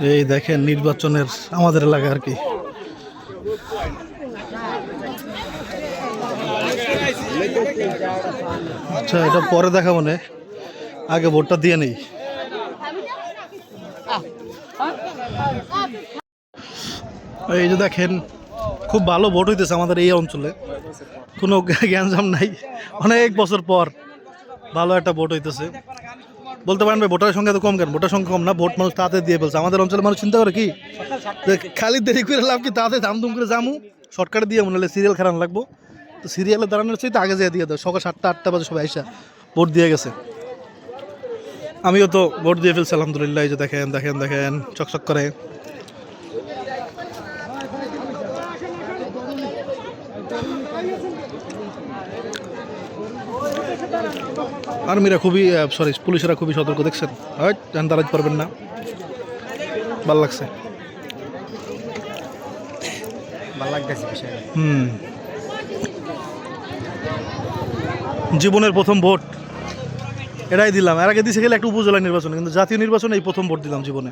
এই দেখেন নির্বাচনের আমাদের এলাকা আর কি। আচ্ছা এটা পরে দেখাবো না। আগে ভোটটা দিয়ে নেই। এই যে দেখেন, খুব ভালো ভোট হইতেছে আমাদের এই অঞ্চলে। কোনো জ্ঞানজাম নাই। অনেক বছর পর ভালো একটা ভোট হইতেছে। বলতে পারেন ভোটারের সংখ্যা তো কম কেন? ভোটার সংখ্যা কম না, ভোট মানুষ তাতে দিয়ে ফেলছে। আমাদের অঞ্চলের মানুষ চিন্তা করে কি? খালি দেরি করে লাভ কি? তাতে দামদুম করে জামু শর্টকাটে দিয়ে মনে হলে সিরিয়াল খারাপ লাগবো। তো সিরিয়ালে দাঁড়ানোর চাইতে আগে যেয়ে দিয়ে দেয় সকাল সাতটা, আটটা বাজে সবাই আসা ভোট দিয়ে গেছে। আমিও তো ভোট দিয়ে ফেলছি, আলহামদুলিল্লাহ, এই যে দেখেন দেখেন দেখেন, চকচক করে। আর্মিরা খুবই সরি পুলিশেরা খুবই সতর্ক দেখছেন? হয় দাঁড়াতে পারবেন না। ভালো লাগছে। হুম। জীবনের প্রথম ভোট। এটাই দিলাম। এর আগে দিছে গেলে একটা উপজেলা নির্বাচন কিন্তু জাতীয় নির্বাচনে এই প্রথম ভোট দিলাম জীবনে।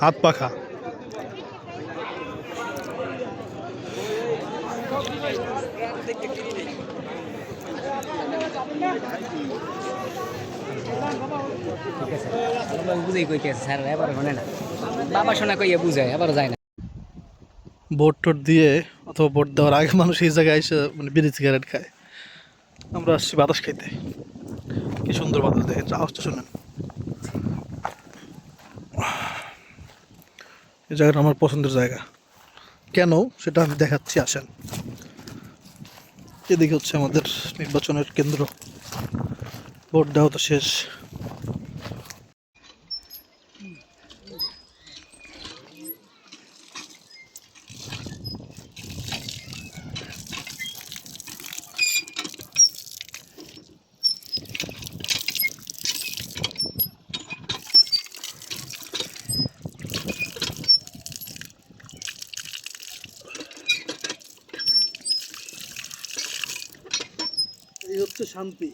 হাত পাখা। না বাবা শোনা কইয়া বুঝায় এবার যায় না ভোট টোট দিয়ে অথবা ভোট দেওয়ার আগে মানুষ এই জায়গায় এসে মানে বিড়ি সিগারেট খায়। আমরা আসছি বাতাস খাইতে। কি সুন্দর বাতাস দেখেন আওয়াজটা শোনেন। এই জায়গাটা আমার পছন্দের জায়গা। কেন? সেটা আমি দেখাচ্ছি, আসেন। এদিকে হচ্ছে আমাদের নির্বাচনের কেন্দ্র। ভোট দেওয়া তো শেষ। হচ্ছে শান্তি।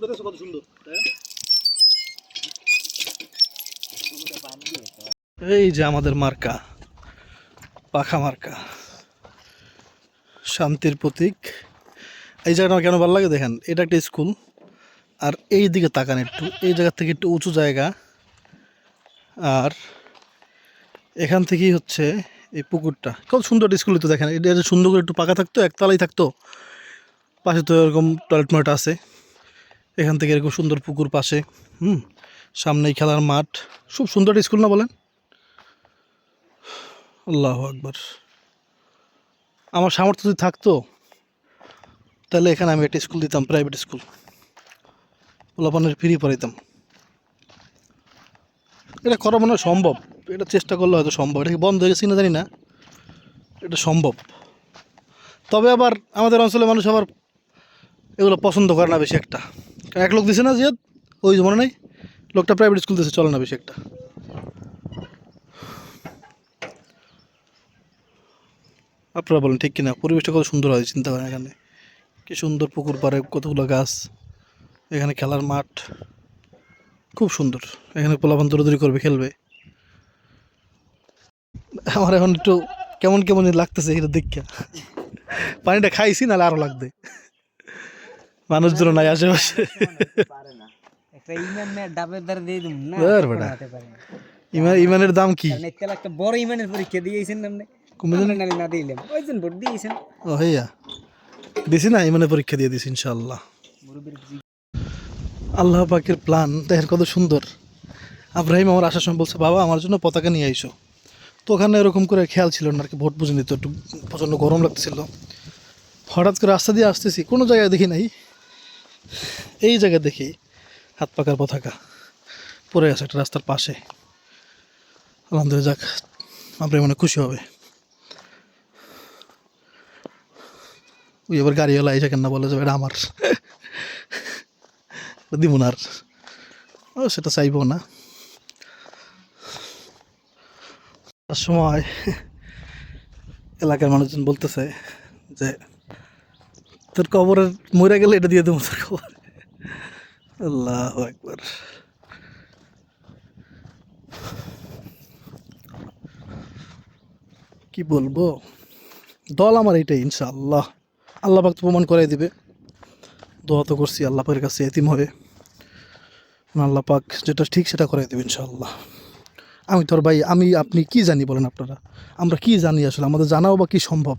কত সুন্দর এই যে আমাদের মার্কা, পাখা মার্কা। শান্তির প্রতীক। এই জায়গাটা আমার কেন ভালো লাগে দেখেন, এটা একটা স্কুল। আর এই দিকে তাকান একটু, এই জায়গা থেকে একটু উঁচু জায়গা। আর এখান থেকেই হচ্ছে এই পুকুরটা। কত সুন্দর স্কুল তো দেখেন, এটা সুন্দর করে একটু পাকা থাকতো একতলাই থাকতো। পাশে তো এরকম টয়লেট ময়ট আছে। এখান থেকে এরকম সুন্দর পুকুর পাশে, হুম, সামনেই খেলার মাঠ। খুব সুন্দর স্কুল না বলেন? আল্লাহ আকবার। আমার সামর্থ্য যদি থাকতো, তাহলে এখানে আমি একটা স্কুল দিতাম প্রাইভেট স্কুল। পোলাপানের ফ্রি পড়াইতাম। এটা করা মনে সম্ভব। এটা চেষ্টা করলে হয়তো সম্ভব। এটা কি বন্ধ হয়ে গেছে না জানি না। এটা সম্ভব। তবে আবার আমাদের অঞ্চলের মানুষ আবার এগুলো পছন্দ করে না বেশি একটা। এক লোক দিছে না যে ওই মনে নেই? লোকটা প্রাইভেট স্কুল দিছে, চলে না বেশি একটা। আপনারা বলেন, ঠিক কিনা? পরিবেশটা কত সুন্দর হয়, চিন্তা করেন এখানে। কি সুন্দর পুকুর পাড়ে, কতগুলো গাছ, এখানে খেলার মাঠ। খুব সুন্দর। এখানে পোলাপান দৌড়াদৌড়ি করবে, খেলবে। আমার এখন একটু কেমন কেমন লাগতেছে, এটা দেখা। পানিটা খাইছি, নাহলে আরও লাগবে। মানুষজন নাই আশেপাশে। ইমানের দাম কি? একটা বড় ইমানের পরীক্ষা দিয়েছেন না দিলাম ভোট দিয়েছেন। ও হইয়া। দিছি না ইমানের পরীক্ষা দিয়ে দিছি ইনশাল্লাহ আল্লাহ পাকের প্ল্যান দেখেন কত সুন্দর। আব্রাহিম আমার আসার সময় বলছে বাবা আমার জন্য পতাকা নিয়ে আইসো। তো ওখানে এরকম করে খেয়াল ছিল না আর কি ভোট বুঝে নিত একটু প্রচণ্ড গরম লাগতেছিল। হঠাৎ করে রাস্তা দিয়ে আসতেছি কোনো জায়গায় দেখি নাই। এই জায়গায় দেখি। হাত পাকার পতাকা। পড়ে আছে একটা রাস্তার পাশে। আলহামদুলিল্লাহ, যাক আব্রাহিম মনে খুশি হবে। ওই এবার গাড়িওয়ালা এসে কেন না বলে যাবে এটা আমার। দিব না আর। ও, সেটা চাইব না। সময়, এলাকার মানুষজন বলতেছে যে তোর কবরের মরে গেলে এটা দিয়ে দেবো তোর কবর। আল্লাহ একবার কি বলব? দল আমার এটাই, ইনশাআল্লাহ। আল্লাহ পাক তো প্রমাণ করাই দিবে। দোয়া তো করছি আল্লাহ পাকের কাছে এতিম হবে। আল্লাহ পাক যেটা ঠিক সেটা করাই দেবে, ইনশাআল্লাহ। আমি তোর ভাই, আমি, আপনি কি জানি বলেন আপনারা? আমরা কি জানি আসলে? আমাদের জানাও বা কি সম্ভব?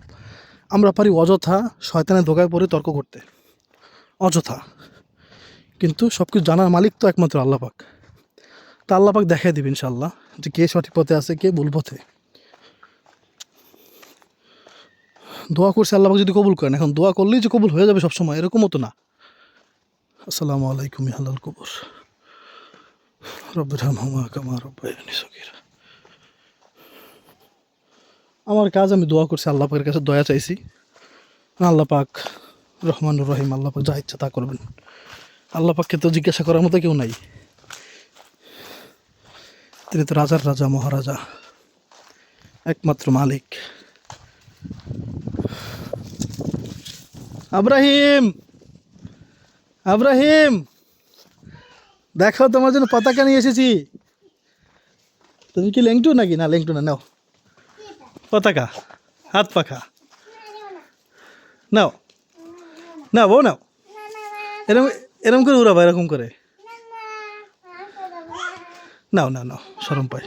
আমরা পারি অযথা শয়তানের ধোকায় পড়ে তর্ক করতে। অযথা। কিন্তু সব কিছু জানার মালিক তো একমাত্র আল্লাহ পাক। তা আল্লাহ পাক দেখাই দিবে ইনশাল্লাহ যে কে সঠিক পথে আছে, কে ভুল পথে। দোয়া করছে আল্লাপাক যদি কবুল করেন। এখন দোয়া করলেই যে কবুল হয়ে যাবে সবসময়, এরকমও তো না। আসসালামু আলাইকুম হালাল কবর। রব্বির হামহুমা কামা রব্বায়ানি আমার কাজ আমি দোয়া করছি, আল্লাহ পাকের কাছে দয়া চাইছি। আল্লাহ পাক রহমানুর রহিম, আল্লাহ পাক যা ইচ্ছা তা করবেন। আল্লাহ পাককে তো জিজ্ঞাসা করার মতো কেউ নাই। তিনি তো রাজার রাজা, মহারাজা, একমাত্র মালিক। আব্রাহিম! আব্রাহিম! দেখো তোমার জন্য পতাকা নিয়ে এসেছি। তুমি কি লেংটু নাকি? না, লেংটু না, নাও। পতাকা? হাত পাখা। নাও। না বউ নাও। এরকম এরকম করে উড়াবা, এরকম করে। নাও না নাও সরম পাই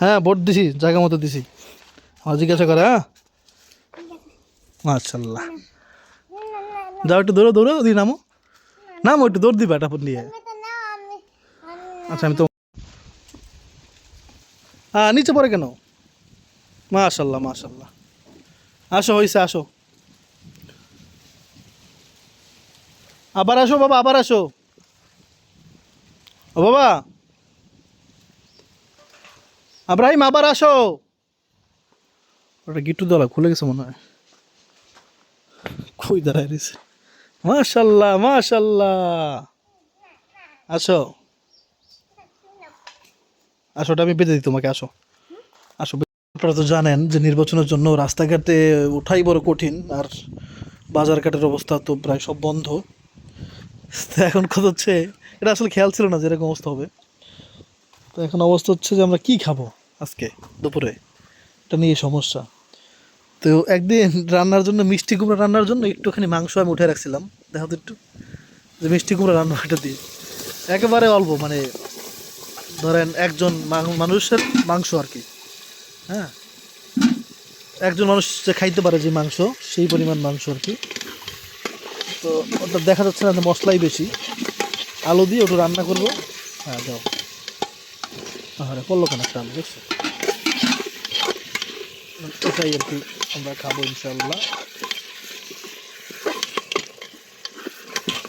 হ্যাঁ ভোট দিছি, জায়গা মতো দিছি। আমার জিজ্ঞাসা করে হ্যাঁ? মাশাল্লাহ যাও একটু দৌড়ো দৌড়ো দি নামো। নামো, একটু দৌড় দিবা এটা নিয়ে। আচ্ছা আমি তো হ্যাঁ নিচে পড়ে কেন? মাশাল্লাহ মাশাল্লাহ আসো হয়েছে আসো। আবার আসো বাবা, আবার আসো। ও বাবা। আব্রাহিম, আবার আসো। ওটা গিট্টু দলা খুলে গেছে মনে হয়। কই দাঁড়ায় রয়েছে? মাশাল্লাহ মাশাল্লাহ আসো। আসো, ওটা আমি বেঁধে দিই তোমাকে, আসো। আসো আপনারা তো জানেন যে নির্বাচনের জন্য রাস্তাঘাটে ওঠাই বড় কঠিন, আর বাজারঘাটের অবস্থা তো প্রায় সব বন্ধ। এখন কথা হচ্ছে, এটা আসলে খেয়াল ছিল না যে এরকম অবস্থা হবে। তো এখন অবস্থা হচ্ছে যে আমরা কি খাব আজকে দুপুরে? এটা নিয়ে সমস্যা। তো একদিন রান্নার জন্য, মিষ্টি কুমড়া রান্নার জন্য একটুখানি মাংস আমি উঠে রাখছিলাম। দেখো তো একটু যে মিষ্টি কুমড়া রান্না এটা দিয়ে। একেবারে অল্প মানে ধরেন একজন মানুষের মাংস আর কি। হ্যাঁ। একজন মানুষ যে খাইতে পারে যে মাংস, সেই পরিমাণ মাংস আর কি। তো ওটা দেখা যাচ্ছে না মশলাই বেশি। আলু দিয়ে ওটা রান্না করব। হ্যাঁ দাও হ্যাঁ করল কেন একটা আলু, দেখছ? এটাই আর কি আমরা খাব ইনশাল্লাহ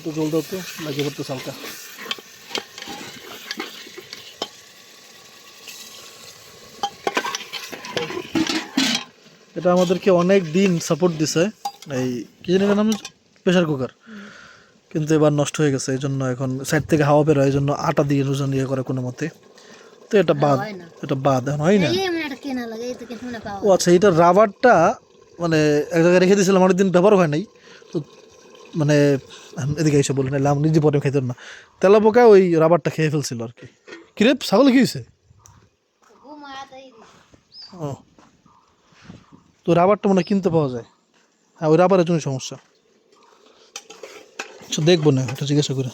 তো জল দাও তো, লাগিয়ে পড়তে হালকা। এটা আমাদেরকে অনেক দিন সাপোর্ট দিছে। এই কি জানি নাম প্রেশার কুকার কিন্তু এবার নষ্ট হয়ে গেছে এই জন্য এখন সাইড থেকে হাওয়া বেরোয় এই জন্য আটা দিয়ে রোজন ইয়ে করে কোনো মতে। তো এটা বাদ এটা বাদ এখন হয় না? ও আচ্ছা এটা রাবারটা মানে এক জায়গায় রেখে দিয়েছিলাম অনেকদিন ব্যবহার হয় নাই। তো মানে এদিকে এসে বলে নিলাম নিজে পরে খাইতে না। তেলা পোকা ওই রাবারটা খেয়ে ফেলছিল আর কি। কিরে ছাগল কি হয়েছে ও। তো রাবারটা মনে কিনতে পাওয়া যায়। হ্যাঁ ওই রাবারের জন্য সমস্যা। আচ্ছা দেখব না এটা জিজ্ঞাসা করে।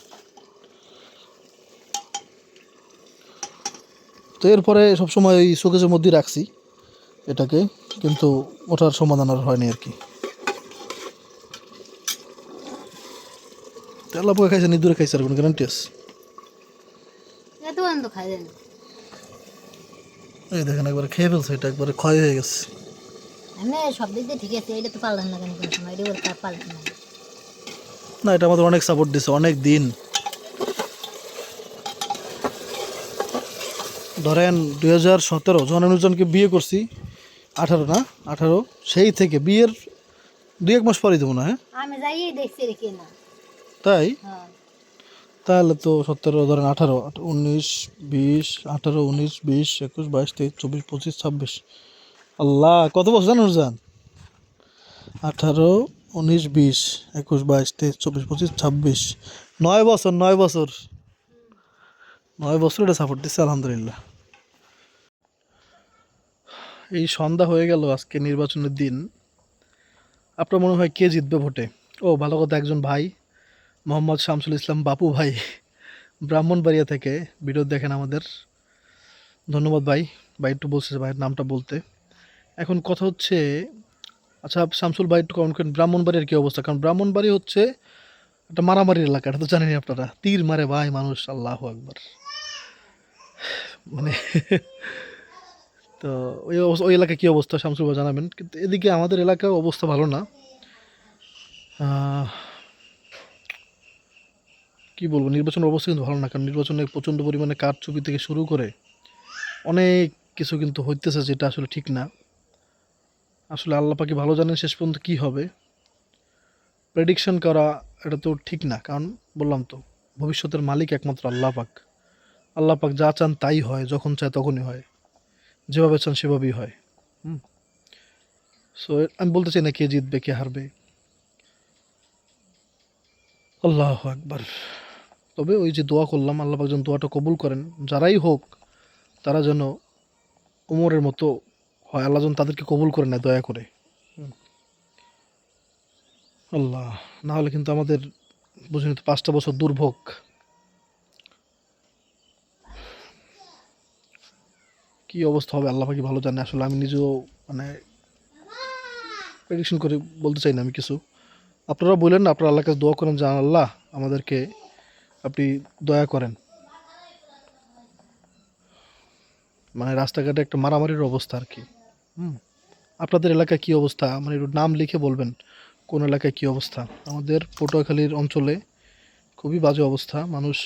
তো এরপরে সবসময় ওই শোকেজের মধ্যেই রাখছি এটাকে কিন্তু ওটার সমাধান আর হয়নি আর কি। তেলা পোকা খাইছে নিদুরে খাইছে আর কোনো গ্যারান্টি আছে? এই দেখেন একবারে খেয়ে ফেলছে এটা একবারে ক্ষয় হয়ে গেছে। আমি সব দিক দিয়ে ঠিক আছে এটা তো পারলাম না কেন কোনো সময়? এটা বলে পারলাম না। না এটা আমাদের অনেক সাপোর্ট দিছে অনেক দিন। ধরেন দুই হাজার সতেরো যখন আমি জনকে বিয়ে করছি আঠারো না আঠারো সেই থেকে বিয়ের দুই এক মাস পরেই দেবো না হ্যাঁ? আমি যাই দেখছি তাই? হ্যাঁ। তাহলে তো সতেরো ধরেন আঠারো উনিশ বিশ আঠারো উনিশ বিশ একুশ বাইশ তেইশ চব্বিশ পঁচিশ ছাব্বিশ। আল্লাহ, কত বছর জানো জান আঠারো, উনিশ, বিশ, একুশ, বাইশ, তেইশ, চব্বিশ, পঁচিশ, ছাব্বিশ। নয় বছর নয় বছর। নয় বছর এটা সাপোর্ট দিচ্ছে, আলহামদুলিল্লাহ। এই সন্ধ্যা হয়ে গেল আজকে নির্বাচনের দিন। আপনার মনে হয় কে জিতবে ভোটে? ও, ভালো কথা, একজন ভাই, মোহাম্মদ শামসুল ইসলাম বাপু ভাই, ব্রাহ্মণবাড়িয়া থেকে। ভিডিও দেখেন আমাদের। ধন্যবাদ ভাই ভাই একটু বলছে ভাইয়ের নামটা বলতে। এখন কথা হচ্ছে আচ্ছা শামসুল ভাই একটু কমেন্ট করেন, ব্রাহ্মণবাড়ির কী অবস্থা? কারণ ব্রাহ্মণবাড়ি হচ্ছে একটা মারামারির এলাকা, এটা তো জানেনই আপনারা। তীর মারে ভাই মানুষ, আল্লাহ একবার মানে তো ওই ওই এলাকায় কী অবস্থা? শামসুল ভাই জানাবেন। কিন্তু এদিকে আমাদের এলাকায় অবস্থা ভালো না। কি বলব, নির্বাচনের অবস্থা কিন্তু ভালো না, কারণ নির্বাচনে প্রচণ্ড পরিমাণে কারচুপি থেকে শুরু করে অনেক কিছু কিন্তু হইতেছে যেটা আসলে ঠিক না। আসলে আল্লাহ পাকি ভালো জানেন শেষ পর্যন্ত কী হবে। প্রেডিকশন করা, এটা তো ঠিক না, কারণ বললাম তো, ভবিষ্যতের মালিক একমাত্র আল্লাহ পাক। আল্লাহ পাক যা চান তাই হয়, যখন চায় তখনই হয়। যেভাবে চান সেভাবেই হয়। হুম। সো আমি বলতে চাই না কে জিতবে, কে হারবে। আল্লাহ একবার তবে ওই যে দোয়া করলাম, আল্লাহ পাক যেন দোয়াটা কবুল করেন। যারাই হোক, তারা যেন উমরের মতো হয় আল্লাহ যেন তাদেরকে কবুল করে নেয় দয়া করে। আল্লাহ না হলে কিন্তু আমাদের বুঝিনি তো পাঁচটা বছর দুর্ভোগ। কি অবস্থা হবে আল্লাহ পাখি ভালো জানে। আসলে আমি নিজেও মানে প্রেডিকশন করে বলতে চাই না আমি কিছু। আপনারা বললেন না আপনারা আল্লাহর কাছে দোয়া করেন জান আল্লাহ আমাদেরকে আপনি দয়া করেন। মানে রাস্তাঘাটে একটা মারামারির অবস্থা আর কি। আপনাদের এলাকায় কী অবস্থা? মানে একটু নাম লিখে বলবেন, কোন এলাকায় কী অবস্থা? আমাদের পটুয়াখালীর অঞ্চলে খুবই বাজে অবস্থা। মানুষ,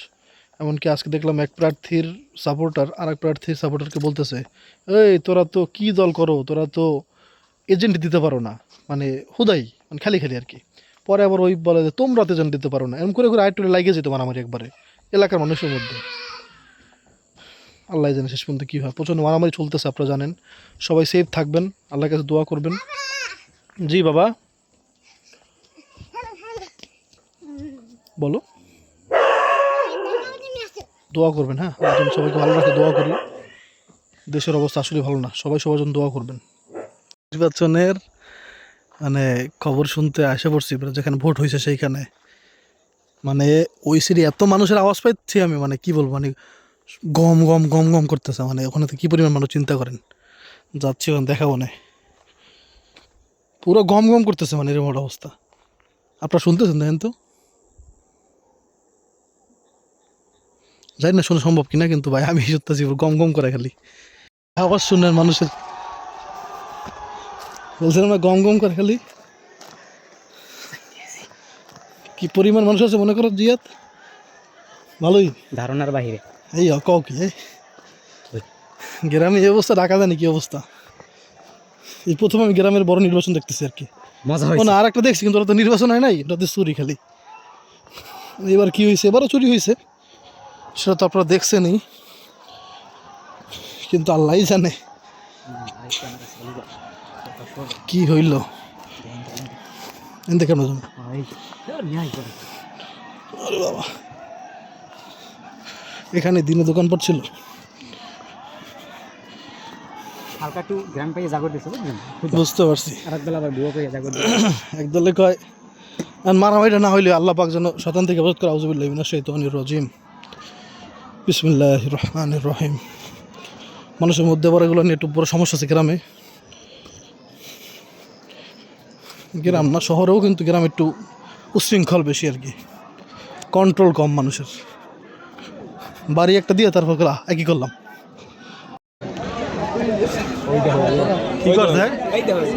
এমনকি আজকে দেখলাম এক প্রার্থীর সাপোর্টার আর এক প্রার্থীর সাপোর্টারকে বলতেছে, এই, তোরা তো কী দল করো? তোরা তো এজেন্ট দিতে পারো না। মানে হুদাই মানে খালি খালি আর কি। পরে আবার ওই বলে যে, তোমরা তো এজেন্ট দিতে পারো না। এরকম করে করে আরেকটু যেত আমার একবারে, এলাকার মানুষের মধ্যে। আল্লাহ জানে শেষ পর্যন্ত কী হয়। প্রচণ্ড মারামারি চলতেছে, আপনারা জানেন। সবাই সেফ থাকবেন, আল্লাহর কাছে দোয়া করবেন। জি, বাবা। বলো। দোয়া করবেন হ্যাঁ? সবাইকে ভালো রাখে, দোয়া করি। দেশের অবস্থা আসলে ভালো না। সবাই সবার জন্য দোয়া করবেন। নির্বাচনের মানে খবর শুনতে আসে পড়ছি যেখানে ভোট হয়েছে সেইখানে। মানে ওই সিরি এত মানুষের আওয়াজ পাচ্ছি আমি মানে কি বলব? মানে গম গম গম গম করতেছে মানে ওখানে তো কী পরিমাণ মানুষ চিন্তা করেন? যাচ্ছি ওখানে দেখাবো না পুরো গম গম করতেছে মানে এরকম অবস্থা। আপনারা শুনতেছেন দেখেন তো জানি না শোনা সম্ভব কিনা, কিন্তু ভাই, আমি পুরো গম গম করে খালি। আওয়াজ শুনেন মানুষের বলছিলাম না গম গম করে খালি? কি পরিমাণ মানুষ আছে মনে করো জিয়াত ভালোই। ধারণার বাহিরে। এই কও কি গ্রামে এই অবস্থা ঢাকা জানি কি অবস্থা। এই প্রথম আমি গ্রামের বড় নির্বাচন দেখতেছি আর কি। মজা ও না আর একটা দেখছি কিন্তু ওরা তো নির্বাচন হয় নাই ওটাতে চুরি খালি। এবার কি হয়েছে? এবারও চুরি হয়েছে। সেটা তো আপনারা দেখছেনই। কিন্তু আল্লাহ জানে। কি হইল? এনতে কেন জানো বাবা। এখানে দিনে দোকানপাট ছিল। হালকা একটু গ্রাম পাইয়ে জাগর দিছে বুঝতে পারছি। আর একবেলা আবার বুয়ো পাইয়ে জাগর একদলে কয় আর মারামারিটা না হইলে আল্লাহ পাক যেন শতান থেকে বোধ করে আউজুবিল্লাহ মিনাশ শাইতানির রাজিম। বিসমিল্লাহির রহমানির রহিম। মানুষের মধ্যে আবার এগুলো নিয়ে একটু বড় সমস্যা আছে গ্রামে। গ্রাম না শহরেও কিন্তু গ্রাম একটু উশৃঙ্খল বেশি আর কি। কন্ট্রোল কম মানুষের। বাড়ি একটা দিয়ে তারপর একই করলাম কি কর দেখ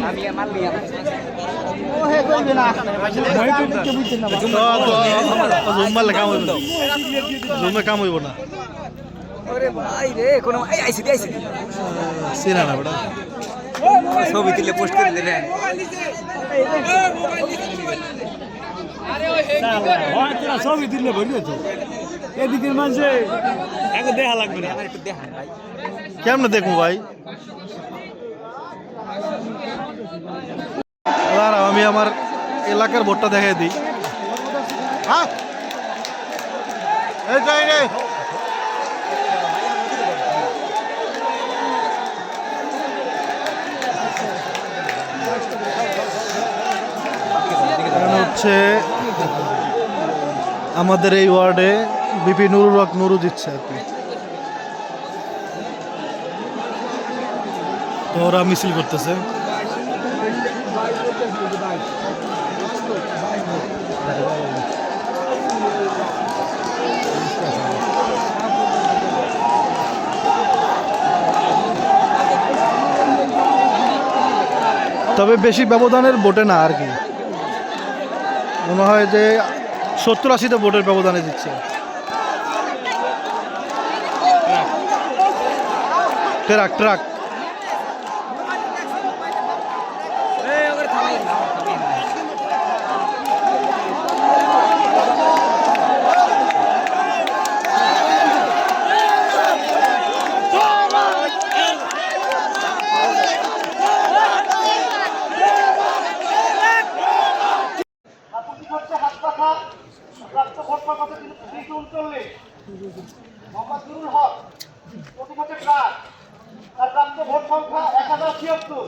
আমি মাল কাম হইব না। কাম হইব না ওরে ভাই রে কোনো আইসি আইসি সিনা না বেটা। ছবি তুলে পোস্ট করে দেবেন ছবি দিলে ভরিয়ে তো এদিকের মানুষে একে দেখা লাগবে না। একটু দেখান ভাই কেমনে দেখব ভাই? দাঁড়াও আমি আমার এলাকার ভোটটা দেখাই দিই। হ্যাঁ? এই রে হচ্ছে আমাদের এই ওয়ার্ডে বিপি নুরুল হক নুরু দিচ্ছে আর কি। ওরা মিছিল করতেছে। তবে বেশি ব্যবধানের ভোটে না আর কি। মনে হয় যে সত্তর আশিতে ভোটের ব্যবধানে দিচ্ছে। Truck truck. হক প্রতিপক্ষে প্রাণ তার প্রাপ্ত ভোট সংখ্যা এক হাজার ছিয়াত্তর।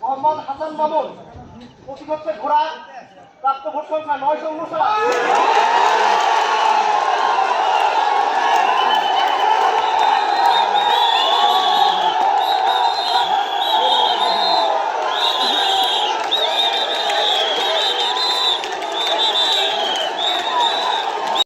মোহাম্মদ হাসান মামুন, প্রতিপক্ষের ঘোড়া, প্রাপ্ত ভোট সংখ্যা নয়শো উনষাট।